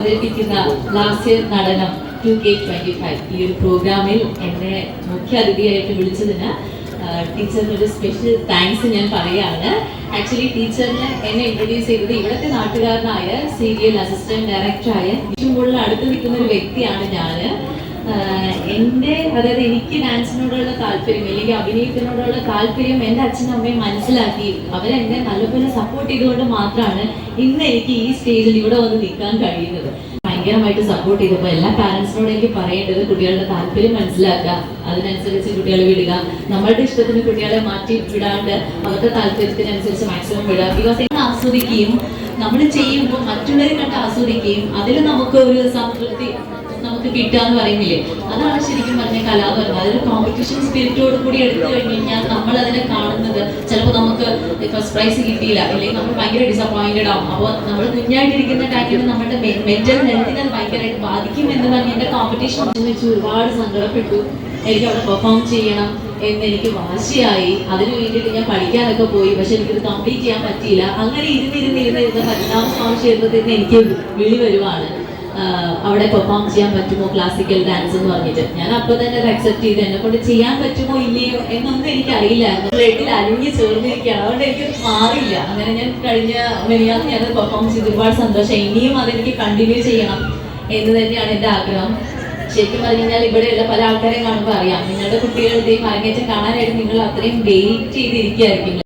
അവതരിപ്പിക്കുന്ന Lasya Natanam two K twenty five. ഈ ഒരു പ്രോഗ്രാമിൽ എന്നെ മുഖ്യ അതിഥിയായിട്ട് വിളിച്ചതിന് ടീച്ചറിന് ഒരു സ്പെഷ്യൽ താങ്ക്സ് ഞാൻ പറയുകയാണ്. ആക്ച്വലി ടീച്ചറിന് എന്നെ ഇൻട്രൊഡ്യൂസ് ചെയ്തത് ഇവിടുത്തെ നാട്ടുകാരനായ സീരിയൽ അസിസ്റ്റന്റ് ഡയറക്ടറായ ഏറ്റവും കൂടുതൽ അടുത്ത് നിൽക്കുന്ന ഒരു വ്യക്തിയാണ് ഞാൻ എന്റെ അതായത് എനിക്ക് ഡാൻസിനോടുള്ള താല്പര്യം അല്ലെങ്കിൽ അഭിനയത്തിനോടുള്ള താല്പര്യം എന്റെ അച്ഛനും അമ്മയും മനസ്സിലാക്കി അവരെന്നെ നല്ലപോലെ സപ്പോർട്ട് ചെയ്തുകൊണ്ട് മാത്രമാണ് ഇന്ന് എനിക്ക് ഈ സ്റ്റേജിൽ ഇവിടെ വന്ന് നിൽക്കാൻ കഴിയുന്നത്. ഭയങ്കരമായിട്ട് സപ്പോർട്ട് ചെയ്തപ്പോൾ എല്ലാ പാരൻസിനോടും എനിക്ക് പറയേണ്ടത് കുട്ടികളുടെ താല്പര്യം മനസ്സിലാക്കുക. അതിനനുസരിച്ച് കുട്ടികളെ വിടുക. നമ്മളുടെ ഇഷ്ടത്തിന് കുട്ടികളെ മാറ്റി വിടാണ്ട് അവരുടെ താല്പര്യത്തിനനുസരിച്ച് മാക്സിമം വിടുക. ബിക്കോസ് ആസ്വദിക്കുകയും നമ്മൾ ചെയ്യുമ്പോൾ മറ്റുള്ളവരെ കണ്ട് ആസ്വദിക്കുകയും അതിൽ നമുക്ക് ഒരു സംതൃപ്തി നമുക്ക് കിട്ടുക എന്ന് പറയുന്നില്ലേ? അതാണ് ശരിക്കും പറഞ്ഞ കല എന്ന് അതൊരു കോമ്പറ്റീഷൻ സ്പിരിറ്റോട് കൂടി എടുത്തു കഴിഞ്ഞു കഴിഞ്ഞാൽ നമ്മൾ അതിനെ കാണുന്നത് ചിലപ്പോൾ നമുക്ക് ഫസ്റ്റ് പ്രൈസ് കിട്ടിയില്ല. അല്ലെങ്കിൽ നമ്മൾ ഭയങ്കര ഡിസപ്പോയിന്റഡ് ആവും. അപ്പോൾ നമ്മൾ കുഞ്ഞായിട്ടിരിക്കുന്ന ടൈമിൽ നമ്മുടെ മെന്റൽ ഹെൽത്തിനെ ഭയങ്കരമായിട്ട് ബാധിക്കും എന്ന് പറഞ്ഞ് എന്റെ കോമ്പറ്റീഷൻ വെച്ച് ഒരുപാട് സങ്കടപ്പെട്ടു. എനിക്ക് അവിടെ പെർഫോം ചെയ്യണം എന്ന് എനിക്ക് വാശിയായി. അതിനു വേണ്ടിയിട്ട് ഞാൻ പഠിക്കാനൊക്കെ പോയി. പക്ഷെ എനിക്കിത് കംപ്ലീറ്റ് ചെയ്യാൻ പറ്റിയില്ല. അങ്ങനെ ഇരുന്നിരുന്നിരുന്ന് ഇരുന്ന് സ്വാമി ക്ഷേത്രത്തിൽ എനിക്ക് വിളി വരുവാണ്. അവിടെ പെർഫോം ചെയ്യാൻ പറ്റുമോ? ക്ലാസിക്കൽ ഡാൻസ് എന്ന് പറഞ്ഞിട്ട്. ഞാൻ അപ്പൊ തന്നെ അത് അക്സെപ്റ്റ് ചെയ്ത് എന്നെ കൊണ്ട് ചെയ്യാൻ പറ്റുമോ ഇല്ലയോ എന്നൊന്നും എനിക്ക് അറിയില്ലായിരുന്നു ബ്ലഡിൽ അലിഞ്ഞ് ചേർന്നിരിക്കുകയാണ്. അതുകൊണ്ട് എനിക്ക് മാറില്ല അങ്ങനെ ഞാൻ കഴിഞ്ഞ മെനിയാന്ന് ഞാൻ പെർഫോം ചെയ്ത് ഒരുപാട് സന്തോഷം. ഇനിയും അതെനിക്ക് കണ്ടിന്യൂ ചെയ്യണം എന്ന് തന്നെയാണ് എന്റെ ആഗ്രഹം. ശരിക്കും പറഞ്ഞു കഴിഞ്ഞാൽ ഇവിടെയുള്ള പല ആൾക്കാരെയും കാണുമ്പോൾ അറിയാം. നിങ്ങളുടെ കുട്ടികളുടെ ഈ അരങ്ങേറ്റം കാണാനായിട്ട് നിങ്ങൾ അത്രയും വെയിറ്റ് ചെയ്തിരിക്കുകയായിരിക്കും.